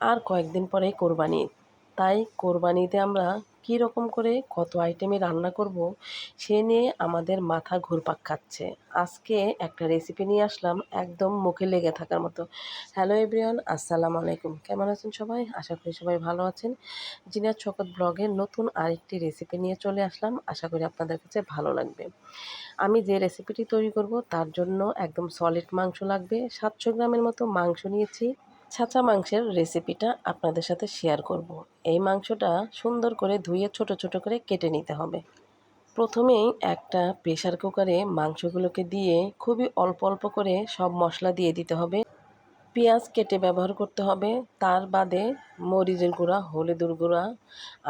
আর কয়েকদিন পরে কোরবানি। তাই কোরবানিতে আমরা কী রকম করে কত আইটেমে রান্না করব, সে নিয়ে আমাদের মাথা ঘুরপাক খাচ্ছে। আজকে একটা রেসিপি নিয়ে আসলাম, একদম মুখে লেগে থাকার মতো। হ্যালো এভরিওয়ান আসসালামু আলাইকুম। কেমন আছেন সবাই? আশা করি সবাই ভালো আছেন। জিনার ছকত ব্লগের নতুন আরেকটি রেসিপি নিয়ে চলে আসলাম। আশা করি আপনাদের কাছে ভালো লাগবে। আমি যে রেসিপিটি তৈরি করব, তার জন্য একদম সলিড মাংস লাগবে। সাতশো গ্রামের মতো মাংস নিয়েছি। ছাঁচা মাংসের রেসিপিটা আপনাদের সাথে শেয়ার করব। এই মাংসটা সুন্দর করে ধুয়ে ছোট ছোট করে কেটে নিতে হবে প্রথমেই একটা প্রেশার কুকারে মাংসগুলোকে দিয়ে খুবই অল্প অল্প করে সব মশলা দিয়ে দিতে হবে পেঁয়াজ কেটে ব্যবহার করতে হবে। তার বাদে মরিচের গুঁড়া, হলুদের গুঁড়া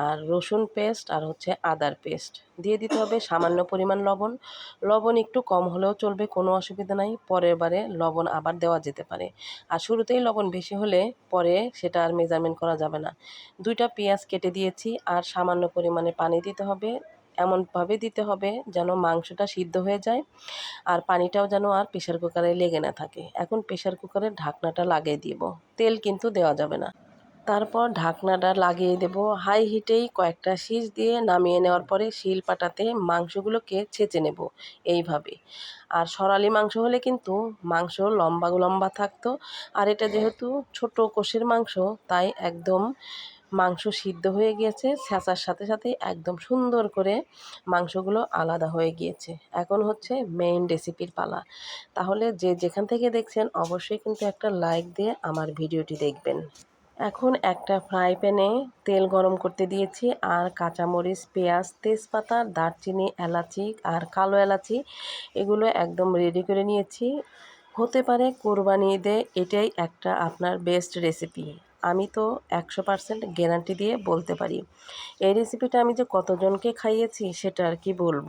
আর রসুন পেস্ট আর হচ্ছে আদার পেস্ট দিয়ে দিতে হবে সামান্য পরিমাণ লবণ। লবণ একটু কম হলেও চলবে, কোনো অসুবিধা নাই। পরের বারে লবণ আবার দেওয়া যেতে পারে। আর শুরুতেই লবণ বেশি হলে পরে সেটা আর মেজারমেন্ট করা যাবে না। দুইটা পেঁয়াজ কেটে দিয়েছি আর সামান্য পরিমাণে পানি দিতে হবে। এমনভাবে দিতে হবে যেন মাংসটা সিদ্ধ হয়ে যায় আর পানিটাও যেন আর প্রেশার কুকারে লেগে না থাকে। এখন প্রেশার কুকারের ঢাকনাটা লাগিয়ে দিব। তেল কিন্তু দেওয়া যাবে না। তারপর ঢাকনাটা লাগিয়ে দেব। হাই হিটেই কয়েকটা শীষ দিয়ে নামিয়ে নেওয়ার পরে শিল পাটাতে মাংসগুলোকে ছেঁচে নেব এইভাবে। আর সরালি মাংস হলে কিন্তু মাংস লম্বা লম্বা থাকতো। আর এটা যেহেতু ছোট কোষের মাংস, তাই একদম মাংস সিদ্ধ হয়ে গিয়েছে। ছেঁচার সাথে সাথে একদম সুন্দর করে মাংসগুলো আলাদা হয়ে গিয়েছে। এখন হচ্ছে মেইন রেসিপির পালা। তাহলে যে যেখান থেকে দেখছেন, অবশ্যই কিন্তু একটা লাইক দিয়ে আমার ভিডিওটি দেখবেন। এখন একটা ফ্রাই প্যানে তেল গরম করতে দিয়েছি আর কাঁচামরিচ, পেঁয়াজ, তেজপাতা, দারচিনি, এলাচি আর কালো এলাচি, এগুলো একদম রেডি করে নিয়েছি। হতে পারে কোরবানি ঈদে এটাই একটা আপনার বেস্ট রেসিপি আমি তো একশো পার্সেন্ট গ্যারান্টি দিয়ে বলতে পারি। এই রেসিপিটা আমি যে কতজনকে খাইয়েছি সেটা আর কি বলব।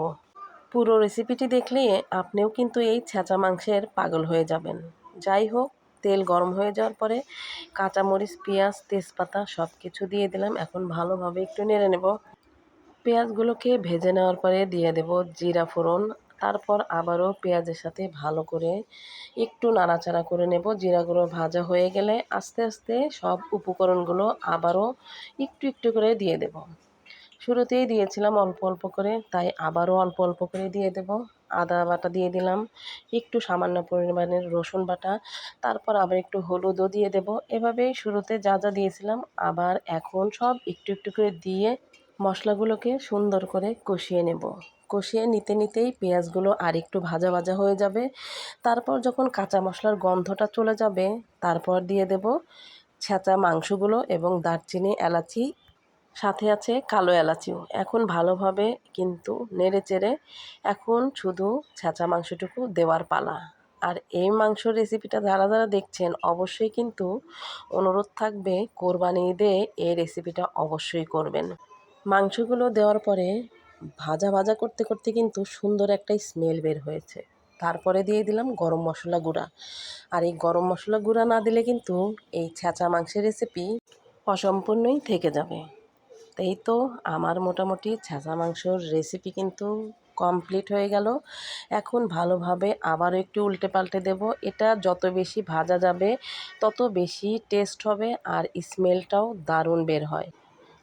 পুরো রেসিপিটি দেখলে আপনিও কিন্তু এই ছেঁচা মাংসের পাগল হয়ে যাবেন। যাই হোক, তেল গরম হয়ে যাওয়ার পরে কাঁচামরিচ, পেঁয়াজ, তেজপাতা সব কিছু দিয়ে দিলাম। এখন ভালোভাবে একটু নেড়ে নেব। পেঁয়াজগুলোকে ভেজে নেওয়ার পরে দিয়ে দেব জিরা ফোড়ন তারপর আবারও পেঁয়াজের সাথে ভালো করে একটু নাড়াচাড়া করে নেব। জিরাগুলো ভাজা হয়ে গেলে আস্তে আস্তে সব উপকরণগুলো আবারও একটু একটু করে দিয়ে দেব। শুরুতেই দিয়েছিলাম অল্প অল্প করে, তাই আবারও অল্প অল্প করে দিয়ে দেব। আদা বাটা দিয়ে দিলাম, একটু সামান্য পরিমাণের রসুন বাটা, তারপর আবার একটু হলুদও দিয়ে দেব। এভাবেই শুরুতে যা যা দিয়েছিলাম, আবার এখন সব একটু একটু করে দিয়ে মশলাগুলোকে সুন্দর করে কষিয়ে নেব। কষিয়ে নিতে নিতেই পেঁয়াজগুলো আর একটু ভাজা ভাজা হয়ে যাবে। তারপর যখন কাঁচা মশলার গন্ধটা চলে যাবে, তারপর দিয়ে দেব ছেঁচা মাংসগুলো এবং দারচিনি, এলাচি, সাথে আছে কালো এলাচিও। এখন ভালোভাবে কিন্তু নেড়ে চেড়ে এখন শুধু ছেঁচা মাংসটুকু দেওয়ার পালা। আর এই মাংস রেসিপিটা যারা যারা দেখছেন, অবশ্যই কিন্তু অনুরোধ থাকবে কোরবানি ঈদে এই রেসিপিটা অবশ্যই করবেন। মাংসগুলো দেওয়ার পরে ভাজা ভাজা করতে করতে কিন্তু সুন্দর একটা স্মেল বের হয়েছে। তারপরে দিয়ে দিলাম গরম মশলা গুঁড়া। আর এই গরম মশলা গুঁড়া না দিলে কিন্তু এই ছেঁচা মাংসের রেসিপি অসম্পূর্ণই থেকে যাবে। এই তো আমার মোটামুটি ছেঁচা মাংসর রেসিপি কিন্তু কমপ্লিট হয়ে গেল। এখন ভালোভাবে আবারও একটু উল্টে পাল্টে দেব। এটা যত বেশি ভাজা যাবে, তত বেশি টেস্ট হবে আর স্মেলটাও দারুণ বের হয়।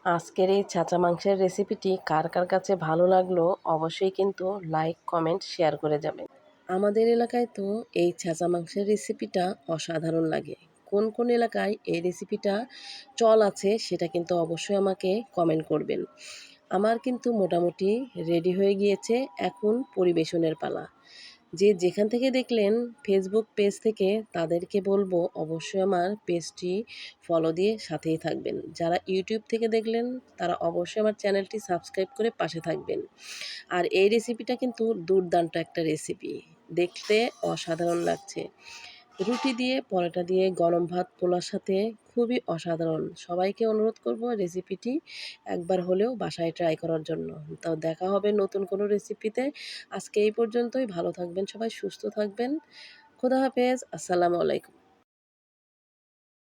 আজকের এই ছাঁচা মাংসের রেসিপিটি কার কার কাছে ভালো লাগল অবশ্যই কিন্তু লাইক কমেন্ট শেয়ার করে যাবেন। আমাদের এলাকায় তো এই ছাঁচা মাংসের রেসিপিটা অসাধারণ লাগে। কোন কোন এলাকায় এই রেসিপিটা চল আছে সেটা কিন্তু অবশ্যই আমাকে কমেন্ট করবেন। আমার কিন্তু মোটামুটি রেডি হয়ে গিয়েছে এখন পরিবেশনের পালা। যে যেখান থেকে দেখলেন ফেসবুক পেজ থেকে তাদেরকে বলব অবশ্যই আমার পেজটি ফলো দিয়ে সাথেই থাকবেন। যারা ইউটিউব থেকে দেখলেন, তারা অবশ্যই আমার চ্যানেলটি সাবস্ক্রাইব করে পাশে থাকবেন। আর এই রেসিপিটা কিন্তু দুর্দান্ত একটা রেসিপি দেখতে অসাধারণ লাগছে। রুটি দিয়ে, পরোটা দিয়ে, গরম ভাত পোলার সাথে খুবই অসাধারণ। সবাইকে অনুরোধ করব রেসিপিটি একবার হলেও বাসায় ট্রাই করার জন্য। তো দেখা হবে নতুন কোনো রেসিপিতে। আজকে এই পর্যন্তই। ভালো থাকবেন সবাই, সুস্থ থাকবেন। খুদা হাফেজ। আসসালামু আলাইকুম।